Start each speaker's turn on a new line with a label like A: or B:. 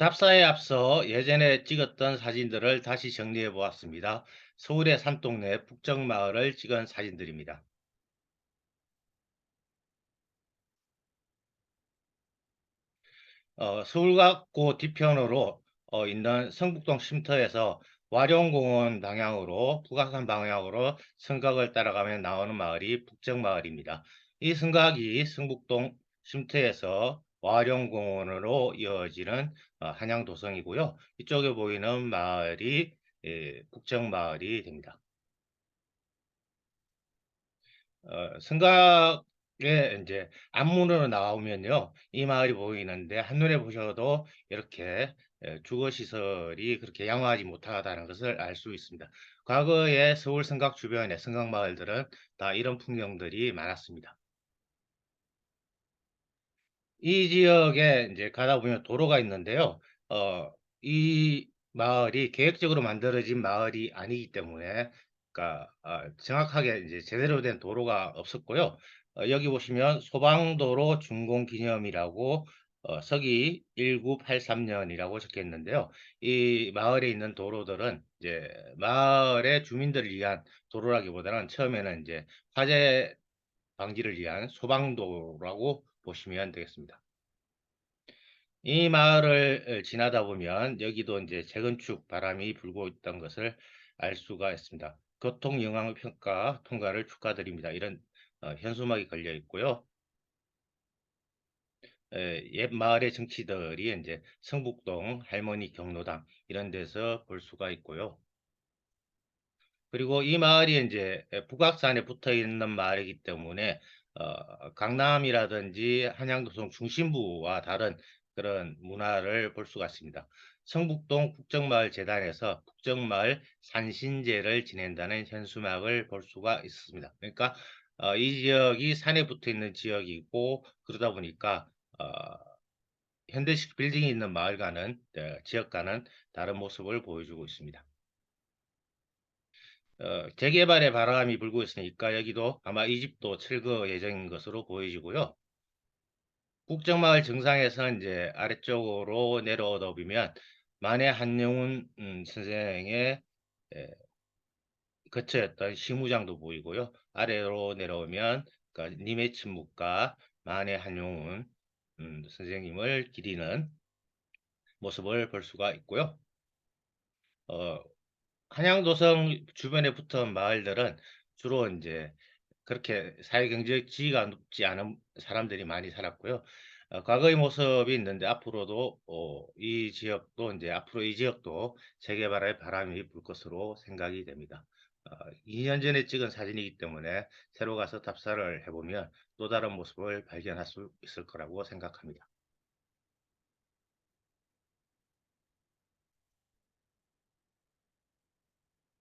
A: 답사에 앞서 예전에 찍었던 사진들을 다시 정리해 보았습니다. 서울의 산동네 북정마을을 찍은 사진들입니다. 어, 서울갑구 뒤편으로 어, 있는 성북동 쉼터에서 와룡공원 방향으로 북악산 방향으로 성곽을 따라가면 나오는 마을이 북정마을입니다. 이 성곽이 성북동 쉼터에서 와룡공원으로 이어지는 어, 한양도성이고요. 이쪽에 보이는 마을이 예, 북정마을이 됩니다. 어, 성곽에 이제 앞문으로 나오면요, 이 마을이 보이는데 한눈에 보셔도 이렇게 예, 주거 시설이 그렇게 양호하지 못하다는 것을 알 수 있습니다. 과거에 서울 성곽 주변의 성곽 마을들은 다 이런 풍경들이 많았습니다. 이 지역에 이제 가다 보면 도로가 있는데요. 어, 이 마을이 계획적으로 만들어진 마을이 아니기 때문에, 그러니까 아, 정확하게 이제 제대로 된 도로가 없었고요. 어, 여기 보시면 소방도로 준공 기념이라고 어, 서기 1983년이라고 적혀 있는데요. 이 마을에 있는 도로들은 이제 마을의 주민들을 위한 도로라기보다는 처음에는 이제 화재 방지를 위한 소방도라고 보시면 되겠습니다. 이 마을을 지나다 보면 여기도 이제 재건축 바람이 불고 있던 것을 알 수가 있습니다. 교통 영향 평가 통과를 축하드립니다. 이런 어, 현수막이 걸려 있고요. 에, 옛 마을의 정치들이 이제 성북동 할머니 경로당 이런 데서 볼 수가 있고요. 그리고 이 마을이 이제 북악산에 붙어 있는 마을이기 때문에 어, 강남이라든지 한양도성 중심부와 다른 그런 문화를 볼 수가 있습니다. 성북동 국정마을 재단에서 국정마을 산신제를 지낸다는 현수막을 볼 수가 있습니다. 그러니까 어, 이 지역이 산에 붙어 있는 지역이고 그러다 보니까 어, 현대식 빌딩이 있는 마을과는 어, 지역과는 다른 모습을 보여주고 있습니다. 어, 재개발의 바람이 불고 있으니까 여기도 아마 이 집도 철거 예정인 것으로 보여지고요. 국정마을 정상에서 이제 아래쪽으로 내려오다 보면 만해 한영훈 음, 선생의 에, 거처였던 시무장도 보이고요. 아래로 내려오면 그러니까 님의 침묵과 만해 한용운 음, 선생님을 기리는 모습을 볼 수가 있고요. 어, 한양도성 주변에 붙은 마을들은 주로 이제 그렇게 사회경제적 지위가 높지 않은 사람들이 많이 살았고요. 어, 과거의 모습이 있는데 앞으로도 어, 이 지역도 이제 앞으로 이 지역도 재개발의 바람이 불 것으로 생각이 됩니다. 어, 2년 전에 찍은 사진이기 때문에 새로 가서 답사를 해보면 또 다른 모습을 발견할 수 있을 거라고 생각합니다.